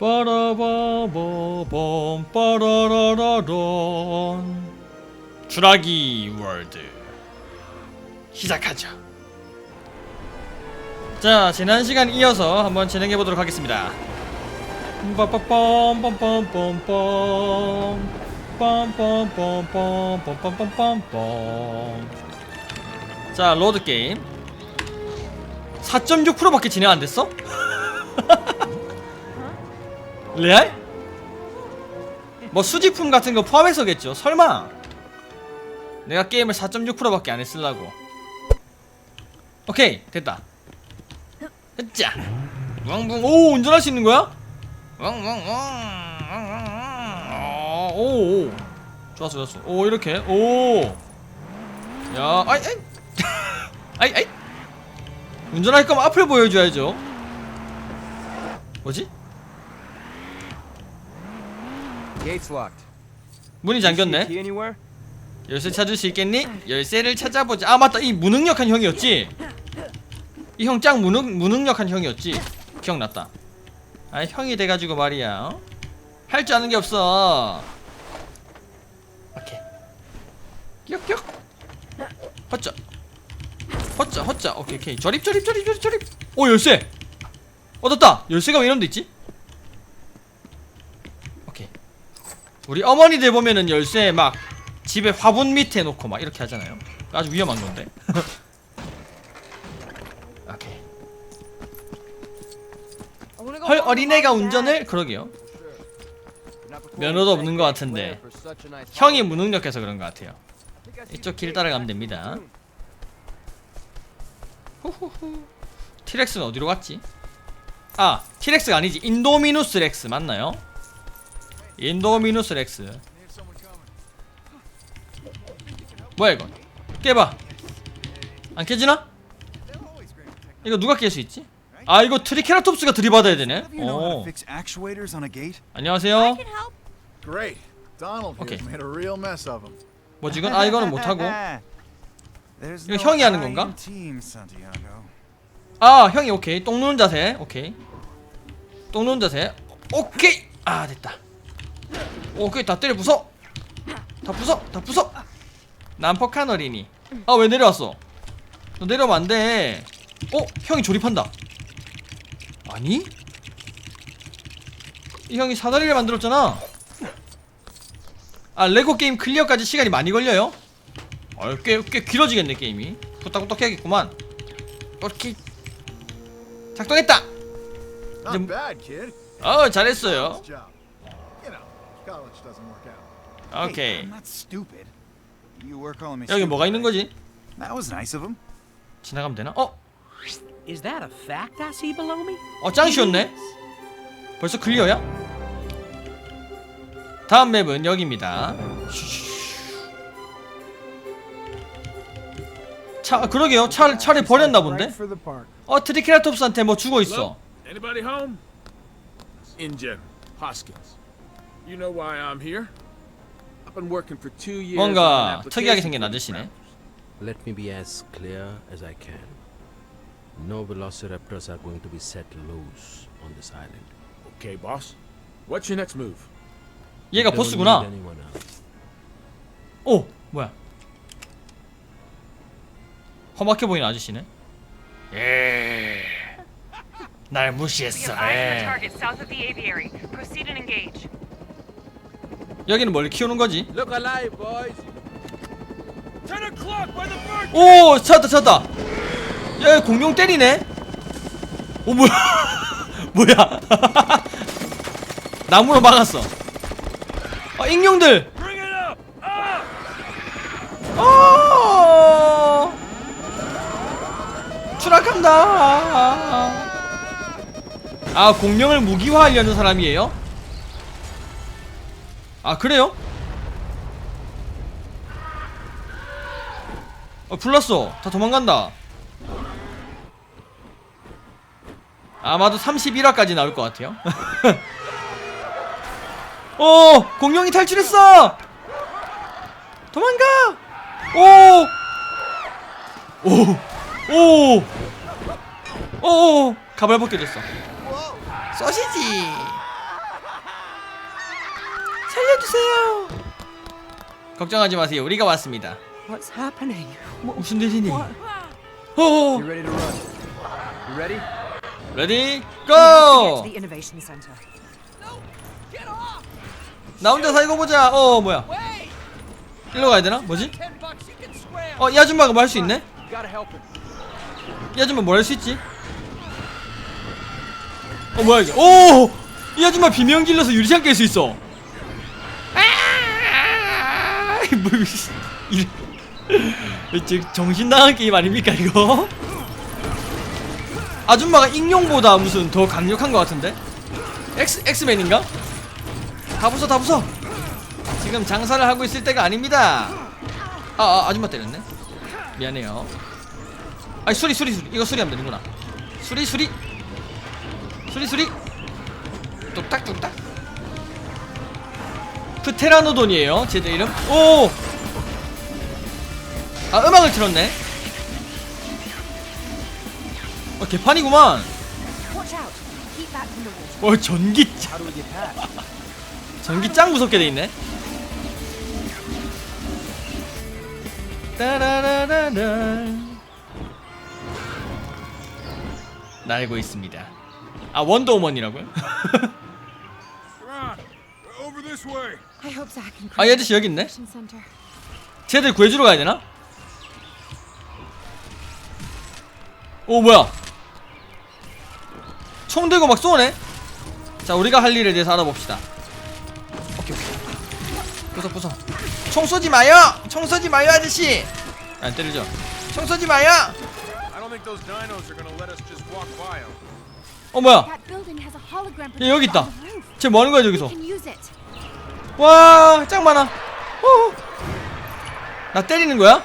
빠라바바밤 빠라라라란. 주라기 월드. 시작하자 자 지난 시간 이어서 한번 진행해 보도록 하겠습니다. 빰빰빰빰빰빰빰 빰빰빰빰빰빰빰빰빰 자 로드 게임. 4.6%밖에 진행 안 됐어? 레알? 뭐 수집품 같은 거 포함해서겠죠. 설마. 내가 게임을 4.6%밖에 안 했을라고. 오케이 됐다. 으짜. 왕붕 오 운전할 수 있는 거야? 왕왕왕. 어, 오, 오. 좋았어 좋았어. 오 이렇게 오. 야 아이 아이 아이 아이. 운전할 거면 앞을 보여줘야죠. 뭐지? Gates locked. 문이 잠겼네. key anywhere? 열쇠 찾을 수 있겠니? 열쇠를 찾아보자. 아 맞다, 이 무능력한 형이었지. 이 형 짱 무능 무능력한 형이었지. 기억났다. 아 형이 돼가지고 말이야. 어? 할줄 아는 게 없어. 오케이. 끼역끼역. 허쩌. 허쩌 허쩌. 오케이 오케이. 저립 저립 저립 저립 저립. 오 열쇠. 얻었다. 열쇠가 왜 이런 데 있지? 오케이. 우리 어머니들 보면은 열쇠 막 집에 화분 밑에 놓고 막 이렇게 하잖아요. 아주 위험한 건데. 오케이. 헐 어린애가 운전을 그러게요. 면허도 없는 것 같은데. 형이 무능력해서 그런 것 같아요. 이쪽 길 따라가면 됩니다. 후후후. 티렉스는 어디로 갔지? 아, 티렉스가 아니지. 인도미누스 렉스 맞나요? 인도미누스 렉스. 뭐야 이거? 깨봐. 안 깨지나? 이거 누가 깰 수 있지? 아 이거 트리케라톱스가 들이받아야 되네. 오. 안녕하세요. Great. Donald Okay. here's made a real mess of them. 뭐지 이건? 아 이거는 못하고. 이거 형이 하는 건가? 아 형이 오케이. 똥 누는 자세. 오케이. 똥 누는 자세. 오케이. 아 됐다. 오케이 다 때려 부숴. 다 부숴. 다 부숴. 난폭한 어린이. 아 왜 내려왔어? 너 내려오면 안 돼. 어? 형이 조립한다. 아니? 이 형이 사다리를 만들었잖아. 아 레고 게임 클리어까지 시간이 많이 걸려요? 어, 꽤, 꽤 길어지겠네 게임이. 후딱후딱 해야겠구만. 오케이. 작동했다. Kid. 어 잘했어요. Nice job. You know, college doesn't work out. 오케이. Hey, I'm not stupid. You were calling me 여기 stupid, 뭐가 있는? 거지? That was nice of him. 지나가면 되나? 어? Is that a fact I see below me? 어, 짱 쉬웠네. 벌써 클리어야? 다음 맵은 여기입니다. 차, 그러게요. 차, 차를 버렸나 본데? 어, 트리케라톱스한테 뭐 죽어 있어. Anybody home? InGen, Hoskins. You know why I'm here? I've been working for two years. on an 뭔가 application 특이하게 생긴 for the 아저씨네. Trappers. Let me be as clear as I can. No velociraptors are going to be set loose on this island. Okay, boss. What's your next move? 얘가 Don't 보스구나. need anyone else. 오, 뭐야? 험악해 보이는 아저씨네. 예. 날 We 무시했어. have eyes on the 예. 여기는 뭘 키우는 거지? 오 찾았다 찾았다. 야 공룡 때리네. 오 뭐야? 뭐야? 나무로 막았어. 아 익룡들! 어 추락한다. 아 공룡을 무기화하려는 사람이에요? 아 그래요? 어 불났어. 다 도망간다. 아마도 31화까지 나올 것 같아요. 어 공룡이 탈출했어! 도망가! 오오오오! 가발 벗겨졌어. 쏘시지 살려주세요. 걱정하지 마세요. 우리가 왔습니다. What's happening? 무슨 일이니? What? 어. You ready to run? You ready? 레디 고! the innovation center. 나 혼자 살고 보자. 어 뭐야? 일로 가야 되나? 뭐지? 어이 아줌마가 뭐 할 수 있네? Gotta help him. 이 아줌마 뭘 할 수 있지? 어 뭐야 이게? 오! 이 아줌마 비명 질러서 유리창 깰 수 있어. 아! 뭐 이- 이 지금 정신 나간 게임 아닙니까 이거? 아줌마가 익룡보다 무슨 더 강력한 것 같은데? 엑스 엑스맨인가? 다 부숴 다 부숴. 지금 장사를 하고 있을 때가 아닙니다. 아, 아 아줌마 때렸네. 미안해요. 아니 수리 수리 수리 이거 수리하면 되는구나 수리 수리 수리 수리 뚝딱 프테라노돈이에요. 제대 이름. 오! 아 음악을 틀었네. 어 개판이구만. 어 전기? 전기 짱 무섭게 돼 있네. 따라라라라. 날고 있습니다. 아 원더우먼이라고요? 아, 이 아저씨 여기 있네? 쟤들 구해주러 가야 되나? 오 뭐야 총 들고 막 쏘네 자 우리가 할 일에 대해서 알아봅시다 오케이 오케이 부숴 부숴 총 쏘지 마요 총 쏘지 마요 아저씨 안 때리죠 총 쏘지 마요. 어 뭐야 얘 여기 있다. 쟤 뭐하는 거야 저기서. 와 짱 많아 어. 나 때리는 거야?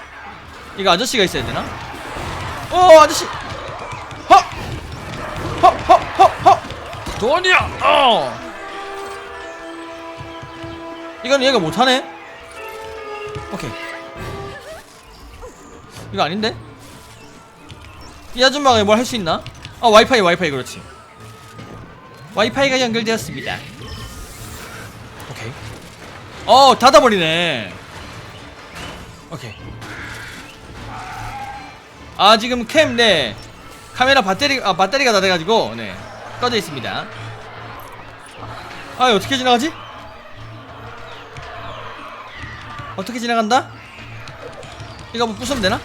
이거 아저씨가 있어야 되나? 어 아저씨 허 허 허 허 허 돈이야 어 이건 얘가 못하네 오케이 이거 아닌데? 이 아줌마가 뭘 할 수 있나? 아 와이파이 와이파이 그렇지 와이파이가 연결되었습니다 어 닫아버리네. 오케이. 아 지금 캠 네. 카메라 배터리 아 배터리가 다 돼가지고 네. 꺼져 있습니다. 아 어떻게 지나가지? 어떻게 지나간다? 이거 뭐 부수면 되나?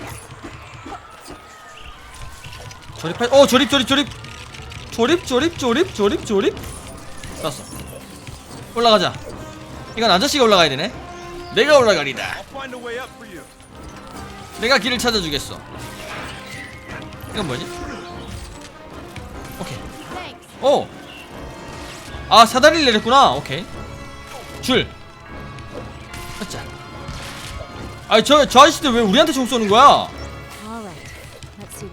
조립할 어 조립 조립 조립. 조립 조립 조립 조립 조립. 쐈어. 올라가자 이건 아저씨가 올라가야 되네. 내가 올라가리다. 내가 길을 찾아주겠어. 이건 뭐지? 오케이. 오! 아 사다리를 내렸구나. 오케이. 줄. 자. 아니 저, 저 아저씨들 왜 우리한테 총 쏘는 거야.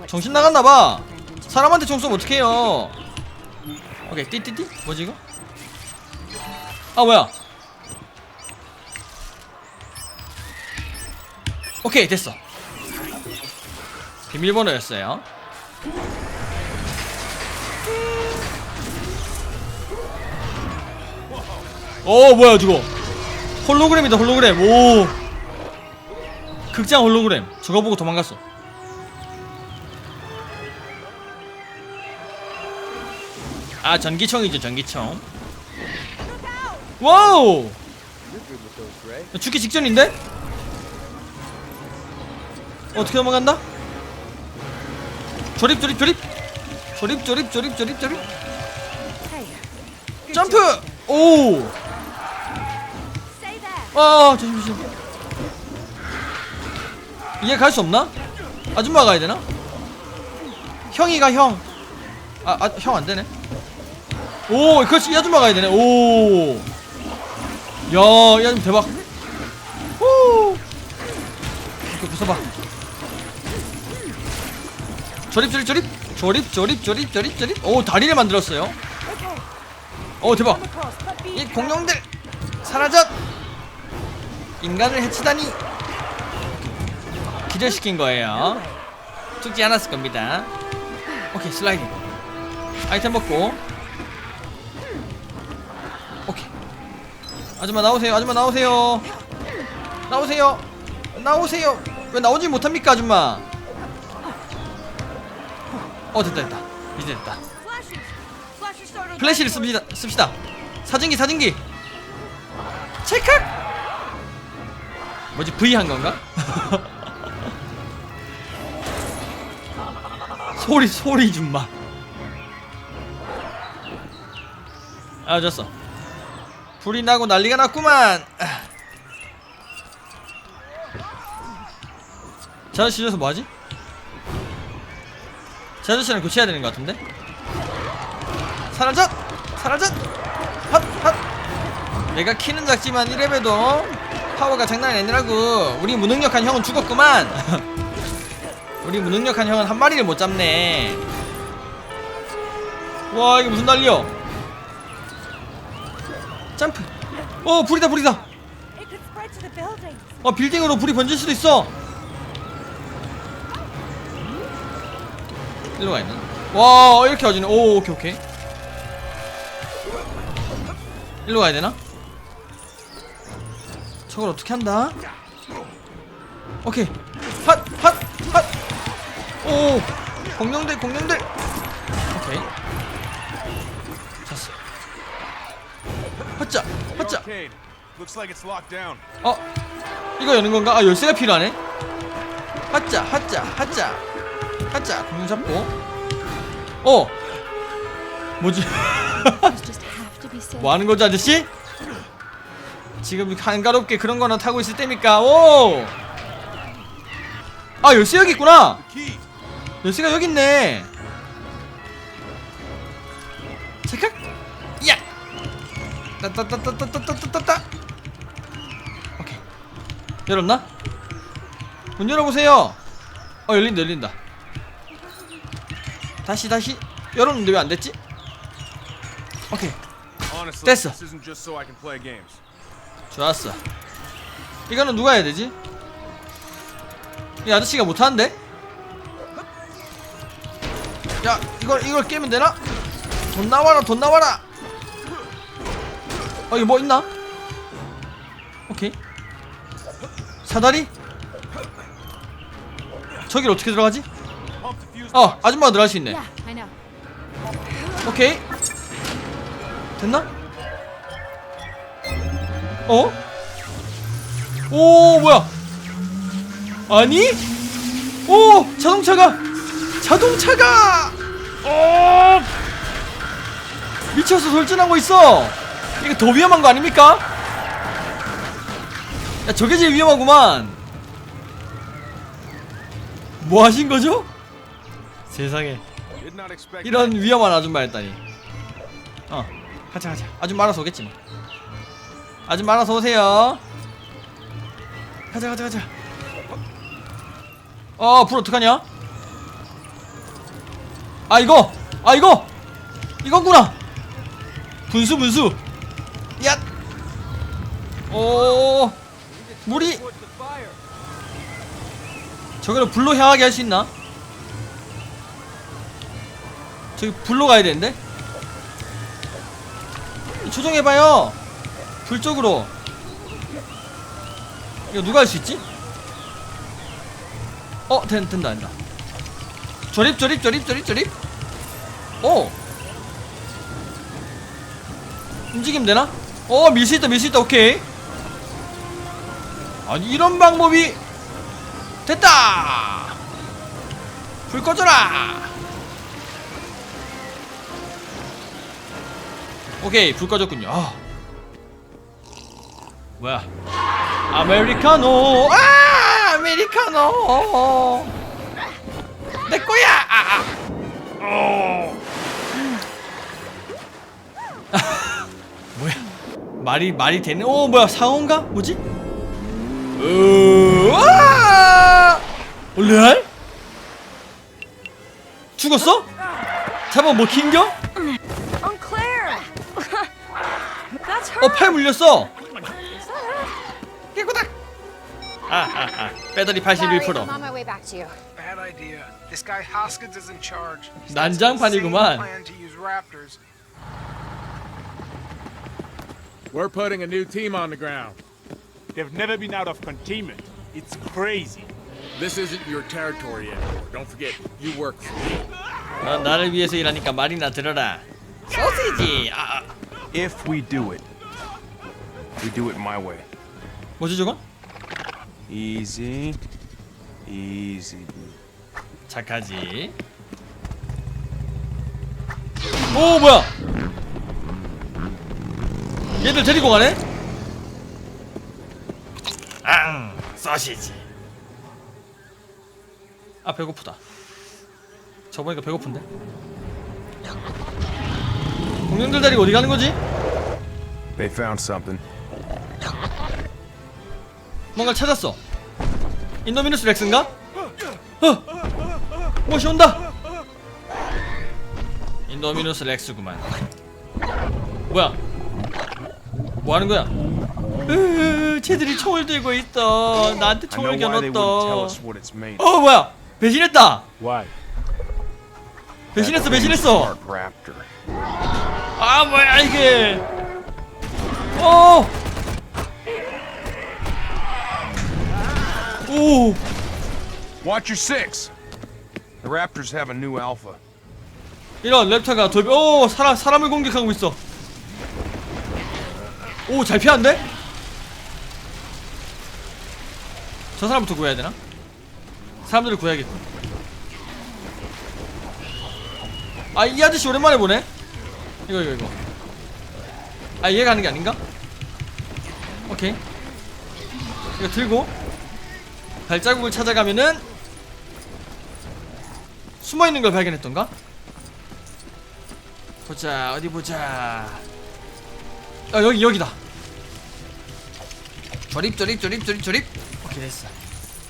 정신 나갔나봐. 사람한테 총 쏘면 어떡해요? 오케이 띠띠띠? 뭐지 이거? 아 뭐야 오케이 됐어. 비밀번호였어요. 오 뭐야 저거. 홀로그램이다 홀로그램. 오. 극장 홀로그램. 저거 보고 도망갔어. 아 전기총이죠 전기총. 와우. 죽기 직전인데? 어떻게 넘어간다? 조립 조립 조립 조립 조립 조립 조립 조립 점프. 오. 아 조심 이게 갈수 없나? 아줌마 가야 되나? 형이 가 형. 아, 아 형 안 되네. 오, 그렇지. 이 아줌마 가야 되네. 오. 야, 이 아줌마 대박. 오. 이거 부숴봐. 조립 조립 조립. 조립 조립 조립 조립 조립. 오, 다리를 만들었어요. 오, 대박. 이 공룡들 사라져 인간을 해치다니. 기절시킨 거예요. 죽지 않았을 겁니다. 오케이 슬라이딩. 아이템 먹고. 오케이. 아줌마 나오세요 아줌마 나오세요. 나오세요. 나오세요. 왜 나오지 못합니까 아줌마 어 됐다 됐다. 이제 됐다. 플래시를 씁시다 씁시다. 사진기 사진기. 찰칵 뭐지 V 한 건가? 소리 소리 좀마. 아 졌어. 불이 나고 난리가 났구만. 아. 저 아저씨 저서 뭐하지? 저 아저씨랑 교체해야 되는 것 같은데? 사라져! 사라져! 핫! 핫! 내가 키는 작지만 1렙에도 파워가 장난이 아니라고 우리 무능력한 형은 죽었구만 우리 무능력한 형은 한 마리를 못 잡네 와 이게 무슨 난리여 점프 어 불이다 불이다. 어 빌딩으로 불이 번질 수도 있어 일로 가 있나? 와 이렇게 와지네 오 오케이 오케이 일로 가야 되나? 저걸 어떻게 한다? 오케이 핫 핫 핫 오 공룡들 공룡들 오케이 잤어 핫자 핫자. 어? 이거 여는 건가? 아 열쇠가 필요하네 핫자 핫자 핫자 핫자 공룡 잡고 어 뭐지. 뭐 하는 거지 아저씨? 지금 한가롭게 그런 거나 타고 있을 때입니까? 오! 아 열쇠 여기 있구나. 열쇠가 여기 있네 잠깐 야 따따따따따따따따 오케이 열었나? 문 열어보세요 어 열린다 열린다 다시 다시 열었는데 왜 안 됐지? 오케이 됐어. 좋았어 이거는 누가 해야 되지? 이 아저씨가 못하는데? 야 이걸 이걸 깨면 되나? 돈 나와라 돈 나와라 어 이거 뭐 있나? 오케이 사다리? 저길 어떻게 들어가지? 어 아줌마가 들어갈 수 있네 Yeah, I know. 오케이 됐나? 어? 오 뭐야 아니? 오 자동차가 자동차가 어 미쳐서 돌진하고 있어 이거 더 위험한 거 아닙니까? 야 저게 제일 위험하구만 뭐 하신 거죠? 세상에. 이런 위험한 아줌마였다니 어 가자 가자. 아줌마 알아서 오겠지 뭐. 아줌마 알아서 오세요. 가자 가자 가자. 어불 어떡하냐? 아 이거! 아 이거! 이거구나! 분수 분수. 물이! Put the fire. 저거를 불로 향하게 할 수 있나? 저기 불로 가야 되는데? 조정해봐요. 불 쪽으로. 이거 누가 할 수 있지? 어 된, 된다 된다. 조립 조립 조립 조립 조립. 오! 움직이면 되나? 어 밀 수 있다 밀 수 있다. 오케이. 아니 이런 방법이 됐다! 불 꺼져라 오케이 불 꺼졌군요. 아. 뭐야? 아메리카노. 아 아메리카노. 내 거야. 아, 아. 어. 뭐야? 말이 말이 되네. 오 뭐야? 상어인가? 뭐지? 으아! 레알 죽었어? 잡아 뭐 긴겨 어 팔 물렸어 깨꼬닥 아하하 배터리 81% I'm on my way back to you. Bad idea. This guy Hoskins is in charge. He's got 난장판이구만. some insane plan to use raptors. We're putting a new team on the ground. They've never been out of containment. It's crazy. This isn't your territory anymore. Don't forget, you work for me. 넌 나를 위해서 일하니까 말이나 들어라. 소시지. 아, 아. If we do it, we do it my way. 뭐지 저건? Easy. Easy. 착하지. 오 뭐야? 얘들 데리고 가네? 앙 소시지. 아 배고프다. 저 보니까 배고픈데. 공룡들 데리고 어디 가는 거지? They found something. 뭔가 찾았어. 인도미누스 렉스인가? 어! 무엇이 온다! 인도미누스 렉스구만. 뭐야? 뭐 하는 거야? 으, 쟤들이 총을 들고 있어. 나한테 총을 made. 어, 뭐야? 배신했다! 배신했어, 배신했어! 아, 뭐야, 이게! 어! 오! Watch your six. The raptors have a new alpha. 이런 랩터가 돌비 오 사람 사람을 공격하고 있어. 오 잘 피하는데? 저 사람부터 구해야 되나? 사람들을 구해야겠군. 아이 아저씨 오랜만에 보네. 이거 이거 이거. 아 얘가 하는 게 아닌가? 오케이. 이거 들고 발자국을 찾아가면은 숨어 있는 걸 발견했던가? 보자 어디 보자. 아 여기 여기다. 조립 조립 조립 조립 조립. 오케이 됐어.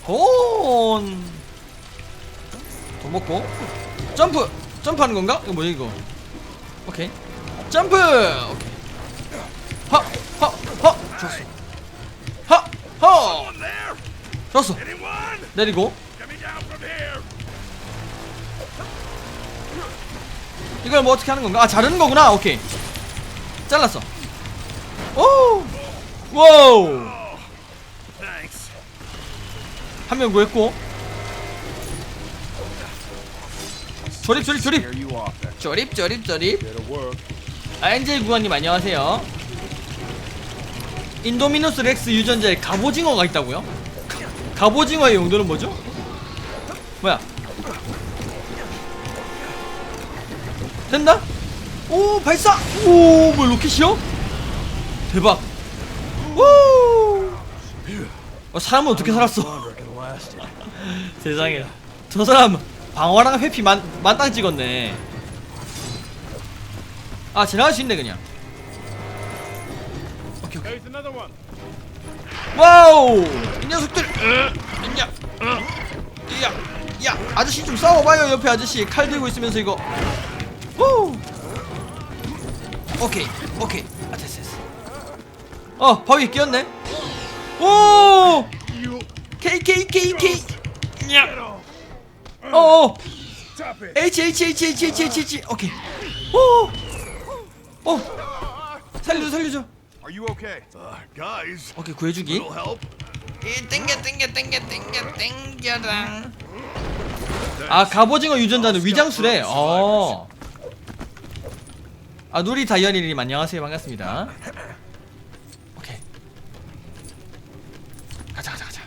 돈. 돈 먹고. 점프! 점프하는 건가? 이거 뭐야 이거? 오케이. 점프! 오케이. 허 허 허. 좋았어. 허허 좋았어 내리고 이걸 뭐 어떻게 하는 건가? 아 자르는 거구나. 오케이. 잘랐어. 오. 와우. 한 명 구했고. 조립 조립 조립. 조립 조립 조립. 아엔젤 구원님 안녕하세요. 인도미누스 렉스 유전자에 갑오징어가 있다고요? 갑오징어의 용도는 뭐죠? 뭐야? 된다? 오 발사! 오뭐 로켓이요? 대박! 오! 어, 사람은 어떻게 살았어? 세상에 저 사람 방어랑 회피 만, 만땅 찍었네 아 지나갈 수 있네 그냥 오케이 오케이. 와우! 이 녀석들 으, 야, 야 아저씨 좀 싸워봐요 옆에 아저씨. 칼 들고 있으면서 이거. 오 오케이 오케이. 아 됐어 됐어. 어 바위에 끼었네. 오! K K K K 야 Stop it. H H H H H H H 오케이. 오오 살려줘 살려줘 Are you okay? Uh, guys, 오케이 구해주기. little help? 이 땡겨 땡겨 땡겨 땡겨 땡겨랑 아 갑오징어 유전자는 위장수래 어. 아 누리 다이어리님 안녕하세요. 반갑습니다. 오케이. 가자 가자 가자.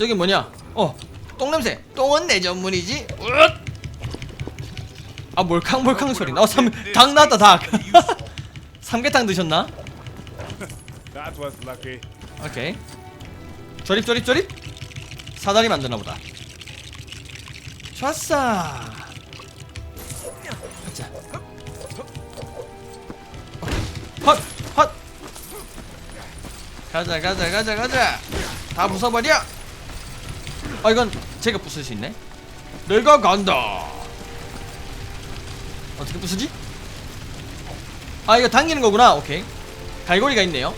여기 뭐냐? 어 똥냄새. 똥은 내 전문이지. 으앗! 아 몰캉몰캉 소리. 나 어, 삼, 닭 나왔다 닭 삼계탕 드셨나? That was lucky. 오케이. 조립 조립 조립. 사다리 만드나 보다. 좋았어. 가자. 헛 헛. 가자 가자 가자 가자. 다 부숴버려. 아 이건 제가 부술 수 있네. 내가 간다. 어떻게 부수지? 아 이거 당기는 거구나. 오케이. 갈고리가 있네요.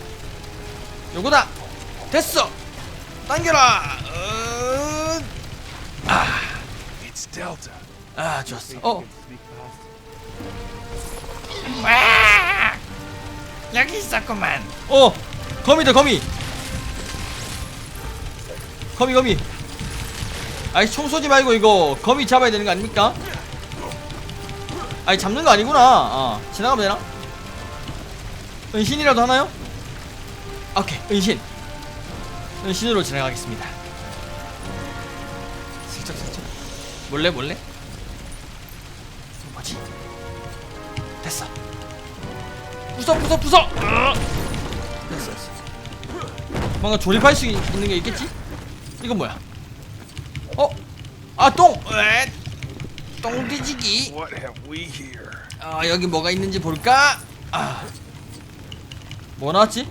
요거다. 됐어. 당겨라. 어... It's Delta. 아 좋았어. 어. 와! 여기 있었구만. 어. 거미다 거미. 거미 거미. 아이 총 쏘지 말고 이거 거미 잡아야 되는 거 아닙니까? 아니 잡는 거 아니구나. 어. 지나가면 되나? 은신이라도 하나요? 오케이 은신 은신으로 지나가겠습니다 슬쩍 슬쩍 몰래 몰래 뭐지? 됐어 부숴 부숴 부숴! 됐어 됐어 뭔가 조립할 수 있는 게 있겠지? 이건 뭐야? 어? 아 똥! 으앗! 똥 뒤지기? 아 여기 뭐가 있는지 볼까? 아. 뭐 나왔지?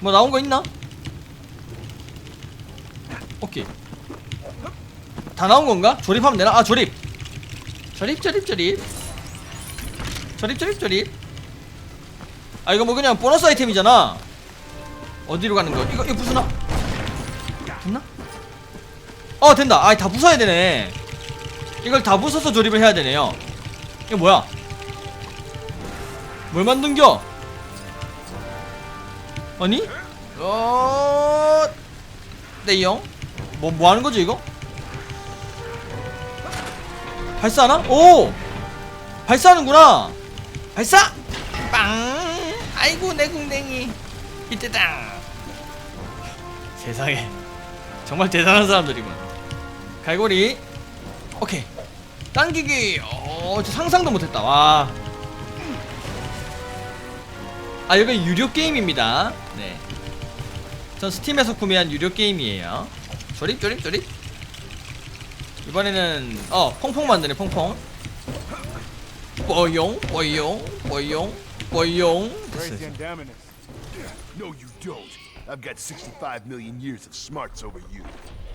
뭐 나온 거 있나? 오케이 다 나온 건가? 조립하면 되나? 아 조립 조립 조립 조립 조립 조립 조립 아 이거 뭐 그냥 보너스 아이템이잖아 어디로 가는 거? 이거 이거 부수나? 됐나? 어 된다 아다 부숴야 되네 이걸 다 부숴서 조립을 해야 되네요 이거 뭐야 뭘 만든겨. 아니? 어 네형? 뭐뭐 하는 거지 이거? 발사하나? 오! 발사하는구나! 발사! 빵! 아이고 내 궁뎅이. 이때다. 세상에. 정말 대단한 사람들이군 갈고리. 오케이. 당기기. 어, 저 상상도 못했다. 와. 아 여기 유료 게임입니다. 네. 전 스팀에서 구매한 유료 게임이에요. 조립 조립 조립. 이번에는 어 퐁퐁 만드네 퐁퐁. 뽀용 뽀용 뽀용 뽀용. No, you don't. I've got 65 million years of smarts over you.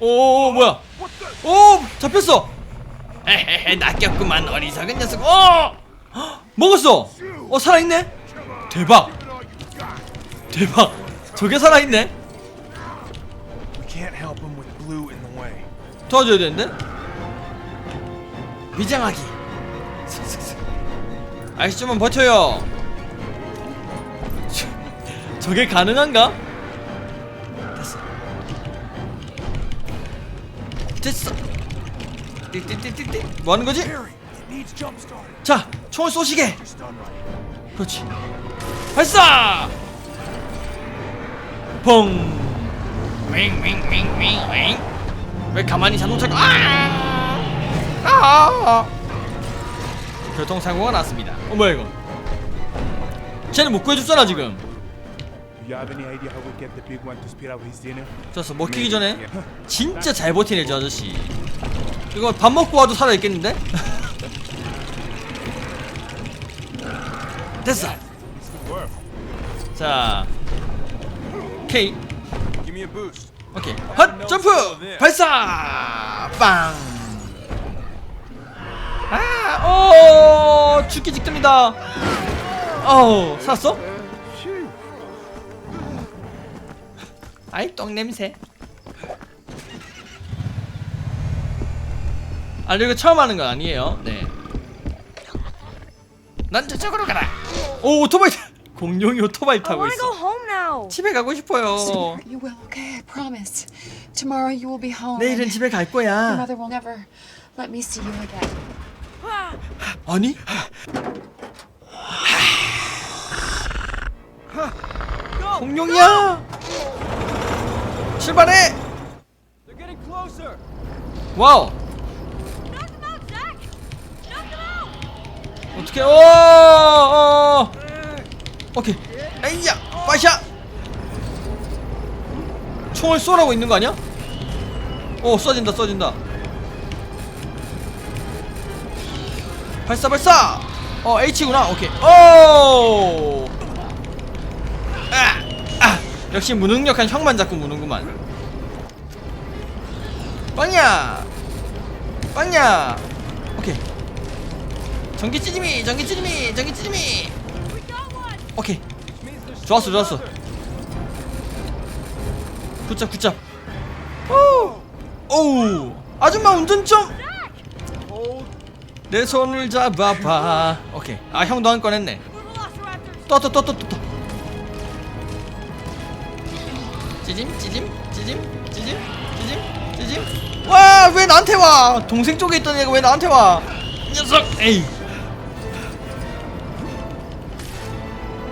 오 뭐야? 오 잡혔어! 에헤헤 낚였구만 어리석은 녀석. 어 헉, 먹었어! 어 살아 있네? 대박 대박 저게 살아있네. 도와줘야 되는데 위장하기 슥슥슥. 아이씨 좀만 버텨요 저- 저게 가능한가? 됐어 됐어 띠띠띠띠띠 뭐 하는 거지? Harry, it needs jump starting. 자 총을 쏘시게. 그렇지 발사 펑 윙윙윙윙윙. 왜 가만히 자동차가 아! 아! 교통사고가 났습니다. 어 뭐야 이거? 쟤는 못 구해줬잖아 지금? 좋았어 먹히기 전에. 진짜 잘 버티네 저 아저씨. 이거 밥 먹고 와도 살아 있겠는데? 됐어. 자 Boost. 오케이 헛 점프 발사 빵 아, 오, 죽기 직전이다. 어우, 살았어? 아이, 똥 냄새. 아, 이거 처음 하는 건 아니에요. 네. 난 저쪽으로 가라. 오, 오토바이. 타- 공룡이 오토바이 I 타고 want to go 있어. home now. 집에 가고 싶어요. You will, okay? I promise. Tomorrow you will be home. 내일은 and 집에 갈 Your 거야. mother will never let me see you again. 아니? 공룡이야! 출발해! They're getting closer. 와우! Knock him out, Zach. Knock him out. 어떻게? 오! 어! 오케이. 에이야! 빠샤! 총을 쏘라고 있는 거 아니야? 오, 쏴진다, 쏴진다. 발사, 발사! 어, H구나. 오케이. 오! 아! 아! 역시 무능력한 형만 자꾸 무는구만. 빵야! 빵야! 오케이. 전기 찌짐이 전기 찌짐이 전기 찌짐이. 오케이. 좋았어 좋았어. 굿잡 굿잡. 오! 오우 아줌마 운전 좀 Hold. 내 손을 잡아봐. 오케이. 아 형도 한 건 했네! 또또또 또 또또. 찌짐 찌짐 찌짐 찌짐 찌짐 찌짐. 와 왜 나한테 와? 동생 쪽에 있던 애가 왜 나한테 와이 녀석 에이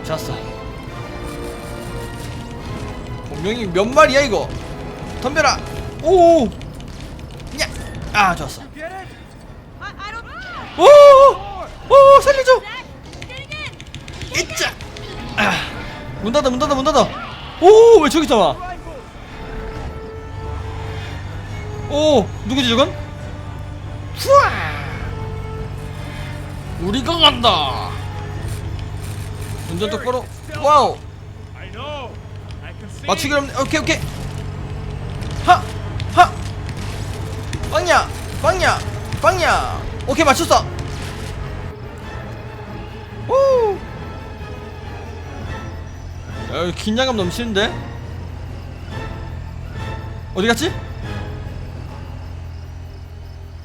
좋았어 분명히 몇 마리야 이거 덤벼라 오오 좋았어? I, I don't. 오오 살려줘! 이짜 아, 문 닫아 문 닫아 문 닫아 오왜 저기서 와 Rifle! 오 누구지 저건? 우리가 간다 운전 똑바로 와우. 맞추기 어렵네 오케이 오케이. 하하! 빵야! 빵야! 빵야! 오케이 맞췄어. 오 야, 긴장감 넘치는데? 어디 갔지?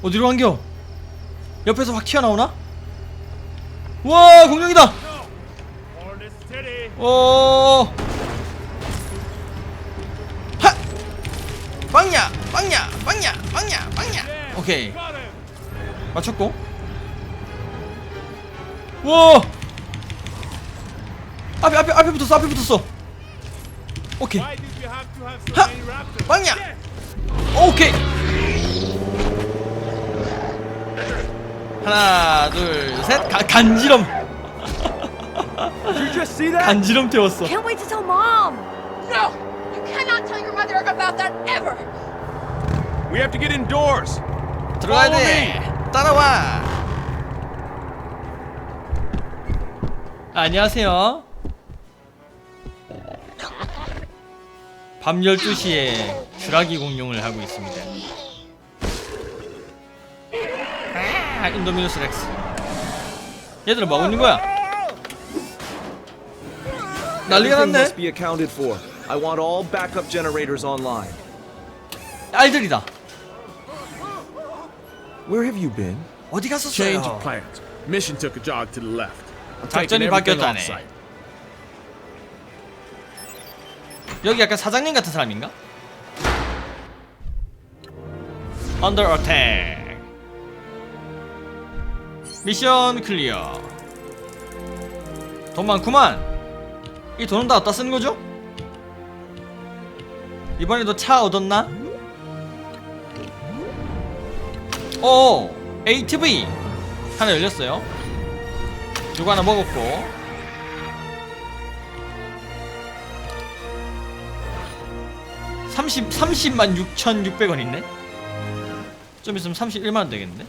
어디로 간겨? 옆에서 확 튀어나오나? 와 공룡이다 오. 하. 빵야, 빵야, 빵야, 빵야, 빵야. 오케이. 맞췄고. 와. 앞에 앞에 앞에 붙었어. 앞에 붙었어. 오케이. Raptors? 빵야. 오케이. 하나, 둘, 셋. 가, 간지럼. Did you just see that? 간지럼 태웠어. Can't wait to tell mom! No! You cannot tell your mother about that ever! We have to get indoors. 들어가야 Follow 돼. 따라와. 안녕하세요. 밤 12시에 슈라기 공룡을 하고 있습니다. 아, 인도미누스 렉스. 얘들은 뭐 하고 있는 거야? 난리가 났네. must be accounted for. I want all backup generators online. 알들이다. Where have you been? 어디 Change 갔었어요? of plans. Mission took a jog to the left. I'm taking 작전이 everything 바뀌었다네. off site. 여기 약간 사장님 같은 사람인가? Under attack. 미션 클리어. 돈 많구만. 이 돈은 다 어디다 쓰는 거죠? 이번에도 차 얻었나? 오, ATV 하나 열렸어요. 이거 하나 먹었고. 30, 30만 6,600원 있네? 좀 있으면 31만원 되겠는데?